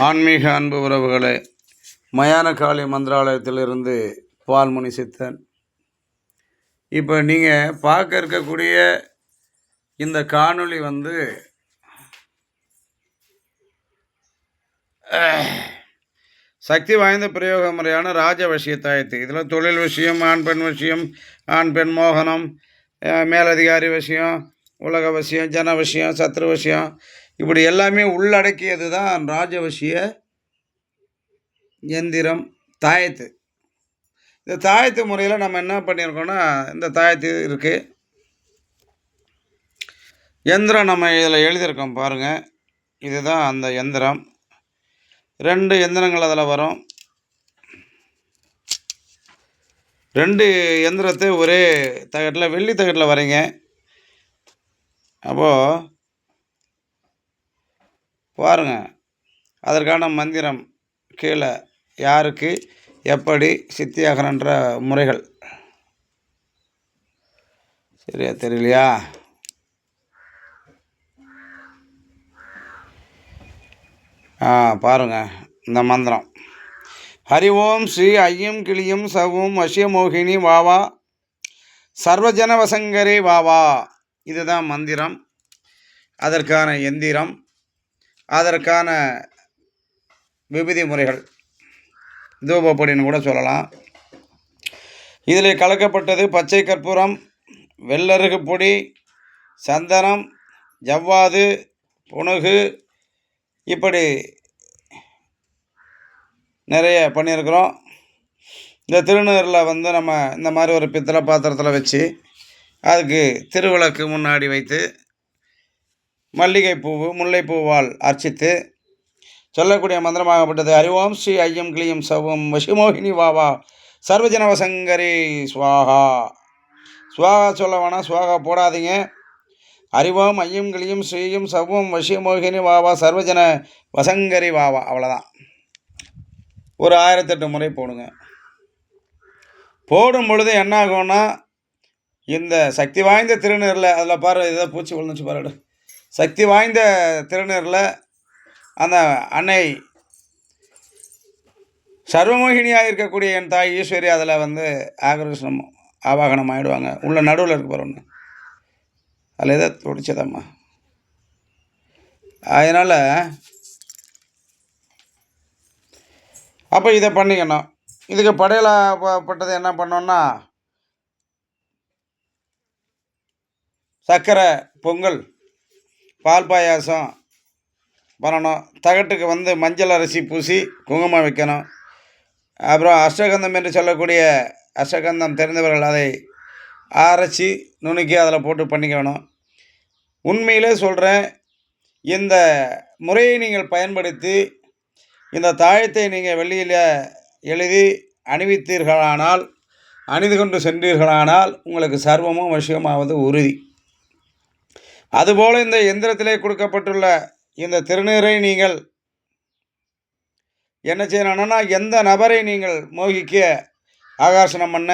ஆன்மீக அன்பு உறவுகளே மயான காளி மந்திராலயத்திலிருந்து பால்முனி சித்தன் இப்போ நீங்கள் பார்க்க இருக்கக்கூடிய இந்த காணொளி வந்து சக்தி வாய்ந்த பிரயோக முறையான ராஜ வசியத்தாயத்து இதில் தொழில் விஷயம் ஆண் பெண் விஷயம் ஆண் பெண் மோகனம் மேலதிகாரி விஷயம் உலக விஷயம் ஜன விஷயம் சத்ரு விஷயம் இப்படி எல்லாமே உள்ளடக்கியது தான் ராஜவசிய எந்திரம் தாயத்து. இந்த தாயத்து முறையில் நம்ம என்ன பண்ணியிருக்கோம்னா இந்த தாயத்து இருக்குது எந்திரம் நம்ம இதில் எழுதியிருக்கோம் பாருங்கள் இதுதான் அந்த எந்திரம். ரெண்டு எந்திரங்கள் அதில் வரும். ரெண்டு எந்திரத்தை ஒரே தகட்டில் வெள்ளி தகட்டில் வரீங்க அப்போது பாருங்க. அதற்கான மந்திரம் கீழே யாருக்கு எப்படி சித்தியாகிறன்ற முறைகள். சரியா தெரியலையா? ஆ பாருங்கள் இந்த மந்திரம். ஹரி ஓம் ஸ்ரீ ஐயம் கிளியும் சவும் வசியமோகினி வாவா சர்வஜன வசங்கரே வாவா இதுதான் மந்திரம். அதற்கான எந்திரம். அதற்கான விபதி முறைகள் தூபப்பொடின்னு கூட சொல்லலாம். இதில் கலக்கப்பட்டது பச்சை கற்பூரம் வெள்ளருகு பொடி சந்தனம் ஜவ்வாது புணுகு இப்படி நிறைய பண்ணியிருக்கிறோம். இந்த திருநீரில் வந்து நம்ம இந்த மாதிரி ஒரு பித்தளை பாத்திரத்தில் வச்சு அதுக்கு திருவிளக்கு முன்னாடி வைத்து மல்லிகைப்பூவு முல்லைப்பூவால் அர்ச்சித்து சொல்லக்கூடிய மந்திரமாகப்பட்டது. அறிவோம் ஸ்ரீ ஐயம் கிளியும் சவும் வசிமோகினி வாவா சர்வஜன வசங்கரி சுவாகா. சுவாகா சொல்ல வேணாம் சுவாகா போடாதீங்க. அறிவோம் ஐயம் கிளியும் ஸ்ரீயும் சவும் வசிமோகினி வாவா சர்வஜன வசங்கரி வாவா அவ்வளோதான் ஒரு ஆயிரத்தெட்டு முறை போடுங்க. போடும் பொழுது என்ன ஆகும்னா இந்த சக்தி வாய்ந்த திருநீரில் அதில் பாரு இதை பூச்சி விழுந்துச்சு பாருடு சக்தி வாய்ந்த திருநீரில் அந்த அன்னை சர்வமோகினியாக இருக்கக்கூடிய என் தாய் ஈஸ்வரி அதில் வந்து ஆகர்ஷணம் ஆவாகனம் ஆகிடுவாங்க உள்ள நடுவில் இருக்க பாரு அதில் எதை துடிச்சதம்மா. அதனால் அப்போ இதை பண்ணிக்கணும். இதுக்கு படையலா பட்டது என்ன பண்ணோன்னா சர்க்கரை பொங்கல் பால் பாயாசம் பண்ணணும். தகட்டுக்கு வந்து மஞ்சள் அரிசி பூசி குங்குமம் வைக்கணும். அப்புறம் அஷ்டகந்தம் என்று சொல்லக்கூடிய அஷ்டகந்தம் தெரிந்தவர்கள் அதை அரைச்சி நுணுக்கி அதில் போட்டு பண்ணிக்கணும். உண்மையிலே சொல்கிறேன் இந்த முறையை நீங்கள் பயன்படுத்தி இந்த தாயத்தை நீங்கள் வெளியில் எழுதி அணிவித்தீர்களானால் அணிந்து கொண்டு சென்றீர்களானால் உங்களுக்கு சர்வமும் விஷயமாவது உறுதி. அதுபோல் இந்த எந்திரத்திலே கொடுக்கப்பட்டுள்ள இந்த திருநீரை நீங்கள் என்ன செய்யணும்னா எந்த நபரை நீங்கள் மோகிக்க ஆகர்ஷணம் பண்ண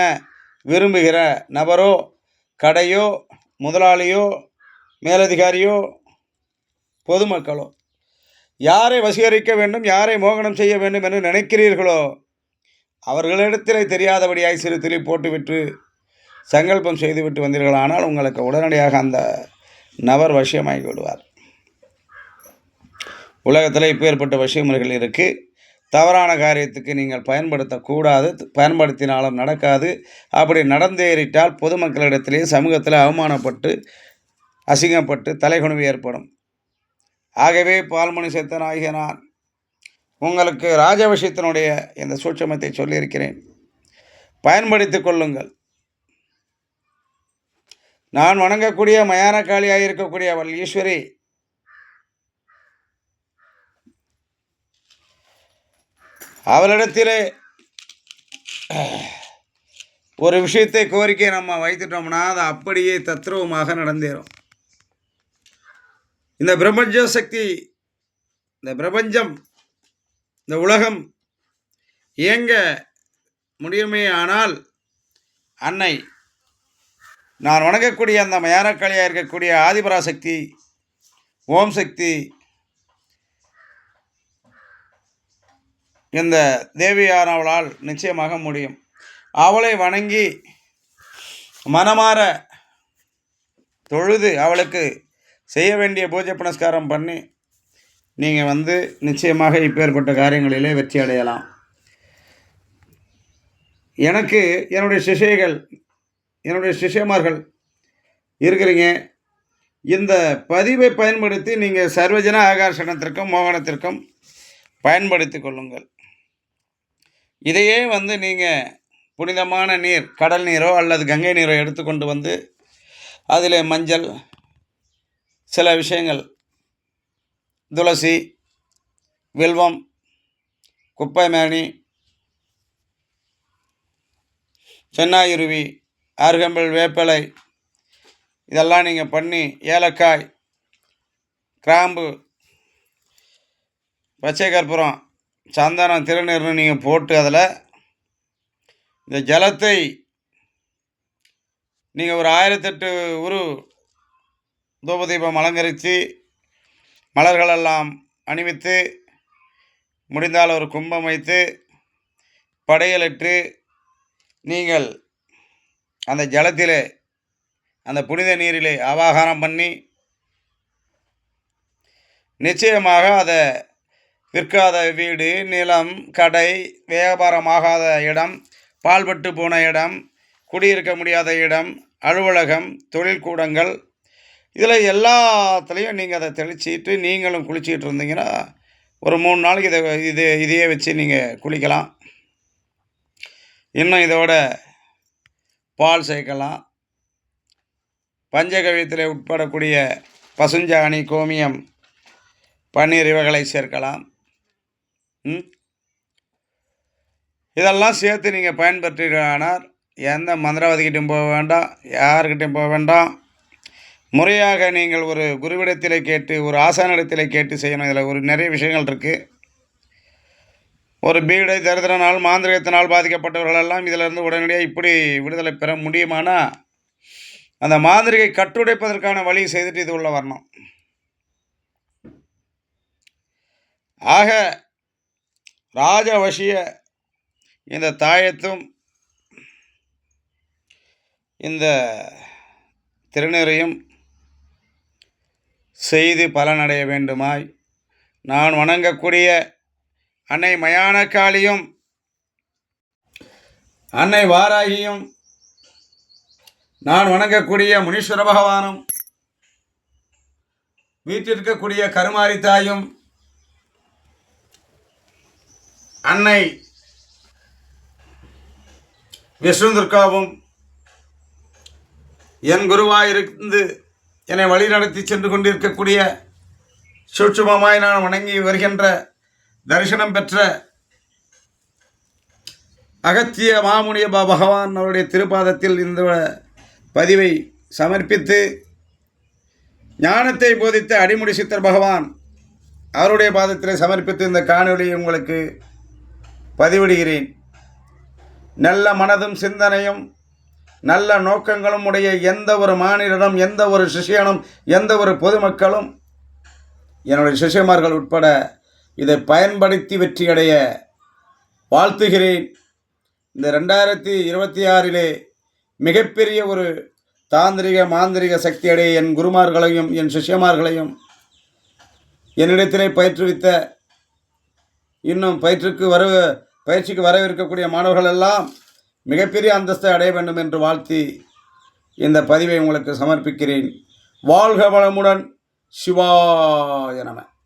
விரும்புகிற நபரோ கடையோ முதலாளியோ மேலதிகாரியோ பொதுமக்களோ யாரை வசீகரிக்க வேண்டும் யாரை மோகனம் செய்ய வேண்டும் என்று நினைக்கிறீர்களோ அவர்களிடத்தில் தெரியாதபடியாய் சிறு திரி போட்டுவிட்டு சங்கல்பம் செய்துவிட்டு வந்தீர்களானால் உங்களுக்கு உடனடியாக அந்த நபர் வசியமாகி விடுவார். உலகத்தில் இப்பேற்பட்ட வசியமுறைகள் இருக்குது தவறான காரியத்துக்கு நீங்கள் பயன்படுத்தக்கூடாது பயன்படுத்தினாலும் நடக்காது. அப்படி நடந்தேறிட்டால் பொதுமக்களிடத்திலே சமூகத்தில் அவமானப்பட்டு அசிங்கப்பட்டு தலைகுணிவு ஏற்படும். ஆகவே பால்மணி சேத்தன் ஆகிய நான் உங்களுக்கு ராஜவசியத்தினுடைய இந்த சூட்சமத்தை சொல்லியிருக்கிறேன். பயன்படுத்திக் கொள்ளுங்கள். நான் வணங்கக்கூடிய மயான காளியாக இருக்கக்கூடிய அவள் ஈஸ்வரி. அவளிடத்திலே ஒரு விஷயத்தை கோரிக்கை நம்ம வைத்துட்டோம்னா அது அப்படியே தத்ரூபமாக நடந்தேறும். இந்த பிரபஞ்ச சக்தி இந்த பிரபஞ்சம் இந்த உலகம் இயங்க முடியுமே ஆனால் அன்னை நான் வணங்கக்கூடிய அந்த மயானக்கலையாக இருக்கக்கூடிய ஆதிபராசக்தி ஓம் சக்தி இந்த தேவியானவளால் நிச்சயமாக முடியும். அவளை வணங்கி மனமாற தொழுது அவளுக்கு செய்ய வேண்டிய பூஜை புனஸ்காரம் பண்ணி நீங்கள் வந்து நிச்சயமாக இப்பேற்பட்ட காரியங்களிலே வெற்றி அடையலாம். எனக்கு என்னுடைய சிஷைகள் என்னுடைய சிஷ்யமார்கள் இருக்கிறீங்க. இந்த பதிவை பயன்படுத்தி நீங்கள் சர்வஜன ஆகர்ஷணத்திற்கும் மோகனத்திற்கும் பயன்படுத்தி கொள்ளுங்கள். இதையே வந்து நீங்கள் புனிதமான நீர் கடல் நீரோ அல்லது கங்கை நீரோ எடுத்துக்கொண்டு வந்து அதில் மஞ்சள் சில விஷயங்கள் துளசி வில்வம் குப்பைமேனி சென்னாயுருவி அருகம்புல் வேப்பிலை. இதெல்லாம் நீங்கள் பண்ணி ஏலக்காய் கிராம்பு பச்சை கற்பூரம் சந்தனம் திருநீர்னு நீங்கள் போட்டு அதில் இந்த ஜலத்தை நீங்கள் ஒரு ஆயிரத்தெட்டு உரு தூபதீபம் அலங்கரித்து மலர்களெல்லாம் அணிவித்து முடிந்தால் ஒரு கும்பம் வைத்து படையலிட்டு நீங்கள் அந்த ஜலத்திலே அந்த புனித நீரிலே அவாகாரம் பண்ணி நிச்சயமாக அதை விற்காத வீடு நிலம் கடை வியாபாரமாகாத இடம் பால்பட்டு போன இடம் குடியிருக்க முடியாத இடம் அலுவலகம் தொழில்கூடங்கள் இதில் எல்லாத்துலேயும் நீங்கள் அதை தெளிச்சிட்டு நீங்களும் குளிச்சிக்கிட்டு இருந்தீங்கன்னா ஒரு மூணு நாளைக்கு இதை இது இதையே வச்சு நீங்கள் குளிக்கலாம். இன்னும் இதோட பால் சேர்க்கலாம். பஞ்சகவியத்தில் உட்படக்கூடிய பசுஞ்சாணி கோமியம் பன்னீர் இவைகளை சேர்க்கலாம். இதெல்லாம் சேர்த்து நீங்கள் பயன்படுத்தினால் எந்த மந்திரவாதிகிட்டையும் போக வேண்டாம் யாருக்கிட்டையும் போக வேண்டாம். முறையாக நீங்கள் ஒரு குருவிடத்தில் கேட்டு ஒரு ஆசானிடத்தில் கேட்டு செய்யணும். இதில் ஒரு நிறைய விஷயங்கள் இருக்குது ஒரு பீடை தரித்திரனால் மாந்திரிகத்தினால் பாதிக்கப்பட்டவர்கள் எல்லாம் இதிலிருந்து உடனடியாக இப்படி விடுதலை பெற முடியுமானா? அந்த மாந்திரிகை கட்டுடைப்பதற்கான வழி செய்துட்டு இது உள்ள வரணும். ஆக ராஜவசிய இந்த தாயத்தும் இந்த திருநீரையும் செய்து பலனடைய வேண்டுமாய் நான் வணங்கக்கூடிய அன்னை மயானக்காளியும் அன்னை வாராகியும் நான் வணங்கக்கூடிய முனீஸ்வர பகவானும் வீட்டிற்கக்கூடிய கருமாரி தாயும் அன்னை விஷ்ணு துர்காவும் என் குருவாயிருந்து என்னை வழிநடத்தி சென்று கொண்டிருக்கக்கூடிய சூட்சுமமாய் நான் வணங்கி வருகின்ற தரிசனம் பெற்ற அகத்திய மாமுனிய பகவான் அவருடைய திருப்பாதத்தில் இந்த பதிவை சமர்ப்பித்து ஞானத்தை போதித்த அடிமுடி சித்தர் பகவான் அவருடைய பாதத்தில் சமர்ப்பித்து இந்த காணொலியை உங்களுக்கு பதிவிடுகிறேன். நல்ல மனதும் சிந்தனையும் நல்ல நோக்கங்களும் உடைய எந்த ஒரு மாநிலம் எந்த ஒரு சிஷியனும் எந்த ஒரு பொதுமக்களும் என்னுடைய சிஷியமார்கள் உட்பட இதை பயன்படுத்தி வெற்றியடைய வாழ்த்துகிறேன். இந்த ரெண்டாயிரத்தி இருபத்தி ஆறிலே மிகப்பெரிய ஒரு தாந்திரிக மாந்திரிக சக்தியடைய என் குருமார்களையும் என் சிஷ்யமார்களையும் என்னிடத்திலே பயிற்றுவித்த இன்னும் பயிற்றுக்கு வர பயிற்சிக்கு வரவிருக்கக்கூடிய மாணவர்கள் எல்லாம் மிகப்பெரிய அந்தஸ்தை அடைய வேண்டும் என்று வாழ்த்தி இந்த பதிவை உங்களுக்கு சமர்ப்பிக்கிறேன். வாழ்க வளமுடன். சிவாய நம.